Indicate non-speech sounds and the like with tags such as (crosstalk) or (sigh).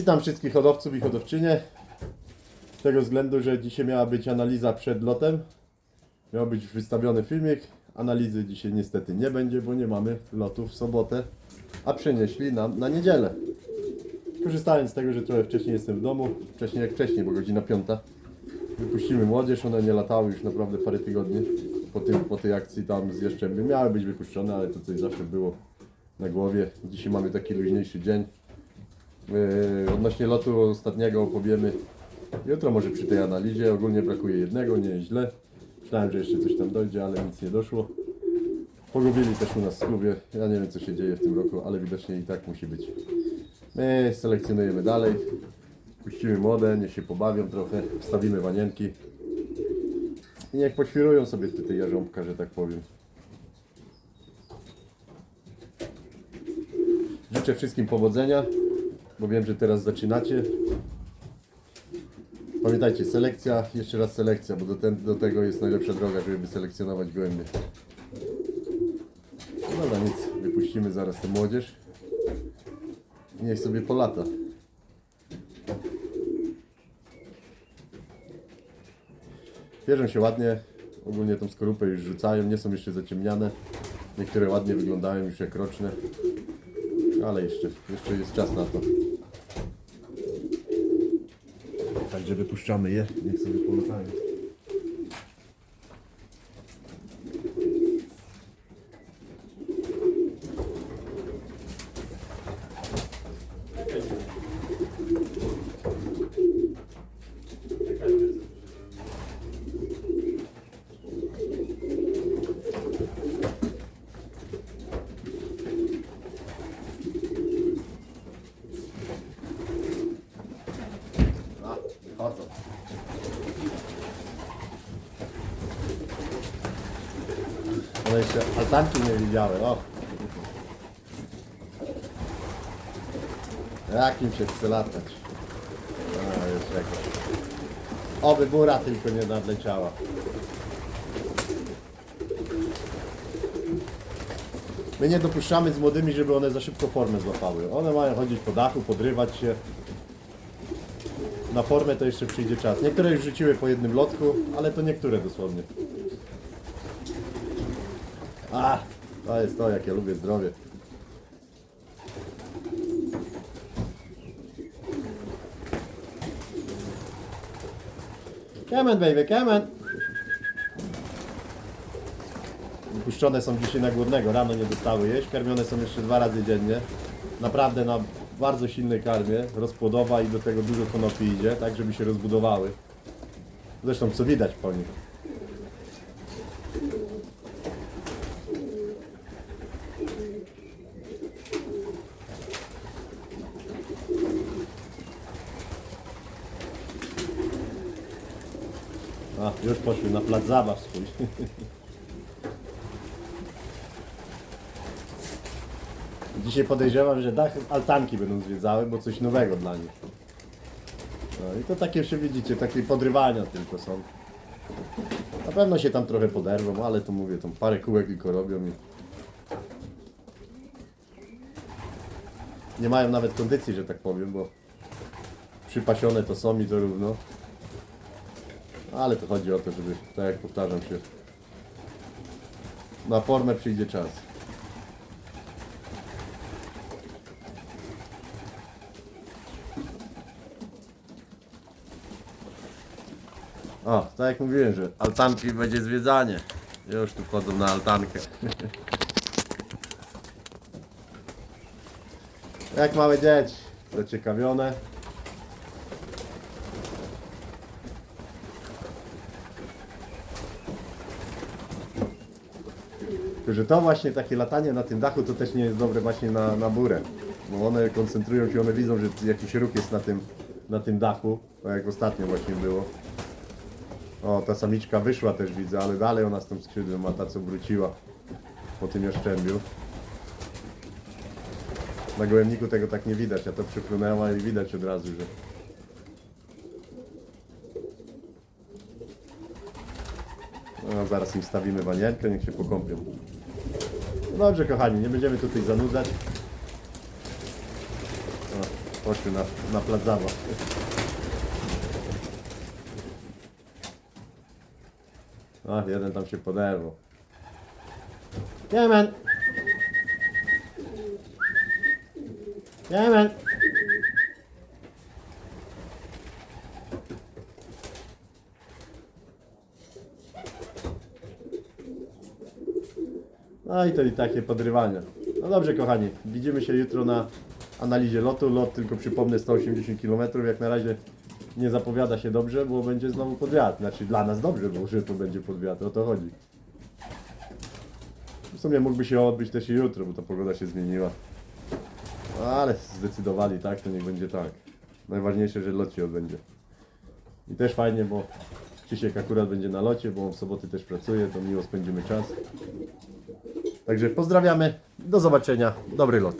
Witam wszystkich hodowców i hodowczynie. Z tego względu, że dzisiaj miała być analiza przed lotem. Miał być wystawiony filmik. Analizy dzisiaj niestety nie będzie, bo nie mamy lotu w sobotę, a przenieśli nam na niedzielę. Korzystając z tego, że trochę wcześniej jestem w domu, wcześniej jak wcześniej, bo godzina piąta, wypuścimy młodzież, one nie latały już naprawdę parę tygodni po, tym, po tej akcji tam z Jaszczęby. Miały być wypuszczone, ale to coś zawsze było na głowie. Dzisiaj mamy taki luźniejszy dzień. Yy, odnośnie lotu ostatniego opowiemy jutro, może przy tej analizie. Ogólnie brakuje jednego, nie jest źle. Myślałem, że jeszcze coś tam dojdzie, ale nic nie doszło. Pogubili też u nas w klubie. Ja nie wiem co się dzieje w tym roku, ale widocznie i tak musi być. My selekcjonujemy dalej. Puścimy młode, niech się pobawią trochę, wstawimy wanienki. I niech poćwirują sobie tutaj jarząbka, że tak powiem. Życzę wszystkim powodzenia, bo wiem, że teraz zaczynacie. Pamiętajcie, selekcja, jeszcze raz selekcja, bo do, ten, do tego jest najlepsza droga, żeby selekcjonować gołębie. No dobra, nic, wypuścimy zaraz tę młodzież. Niech sobie polata. Bierzą się ładnie, ogólnie tą skorupę już rzucają, nie są jeszcze zaciemniane. Niektóre ładnie wyglądają już jak roczne. Ale jeszcze, jeszcze jest czas na to. Także wypuszczamy je, niech sobie polatają. Chodzą. Ale jeszcze altanki nie widziały, o. Jak im się chce latać. A, już jakoś. Oby góra tylko nie nadleciała. My nie dopuszczamy z młodymi, żeby one za szybko formę złapały. One mają chodzić po dachu, podrywać się. Na formę to jeszcze przyjdzie czas. Niektóre już rzuciły po jednym lotku, ale to niektóre dosłownie. A, to jest to, jak ja lubię zdrowie. Come on, baby, come on. Są dzisiaj na głodnego, rano nie dostały jeść, karmione są jeszcze dwa razy dziennie. Naprawdę na bardzo silnej karmie, rozpłodowa i do tego dużo konopi idzie, tak żeby się rozbudowały. Zresztą co widać po nich. A, już poszły na plac zabaw swój. (laughs) Dzisiaj podejrzewam, że dach altanki będą zwiedzały, bo coś nowego dla nich. No i to takie się widzicie, takie podrywania tylko są. Na pewno się tam trochę poderwą, ale to mówię, tam parę kółek tylko robią i... Nie mają nawet kondycji, że tak powiem, bo przypasione to są i to równo. Ale to chodzi o to, żeby, tak jak powtarzam się, na formę przyjdzie czas. O, tak jak mówiłem, że altanki będzie zwiedzanie. Już tu wchodzą na altankę. jak małe dzieci, zaciekawione. Że to właśnie takie latanie na tym dachu to też nie jest dobre właśnie na, na burę. Bo one koncentrują się, one widzą, że jakiś ruch jest na tym, na tym dachu, tak jak ostatnio właśnie było. O, ta samiczka wyszła też widzę, ale dalej ona z tym skrzydłem ma ta co wróciła po tym jaszczębiu. Na gołębniku tego tak nie widać, a to przypłynęła i widać od razu, że... No, zaraz im stawimy wanienkę, niech się pokąpią. No dobrze kochani, nie będziemy tutaj zanudzać. O. Poszły na, na plac zabaw. Ach, jeden tam się poderwał. Yeah, man. No i to i takie podrywania. No dobrze kochani, widzimy się jutro na analizie lotu. Lot tylko przypomnę 180 km. Jak na razie nie zapowiada się dobrze, bo będzie znowu pod wiatr. Znaczy dla nas dobrze, bo że to będzie pod wiatr, o to chodzi. W sumie mógłby się odbyć też i jutro, bo ta pogoda się zmieniła. Ale zdecydowali tak, to niech będzie tak. Najważniejsze, że lot się odbędzie. I też fajnie, bo Krzysiek akurat będzie na locie, bo on w soboty też pracuje, to miło spędzimy czas. Także pozdrawiamy, do zobaczenia, dobry lot.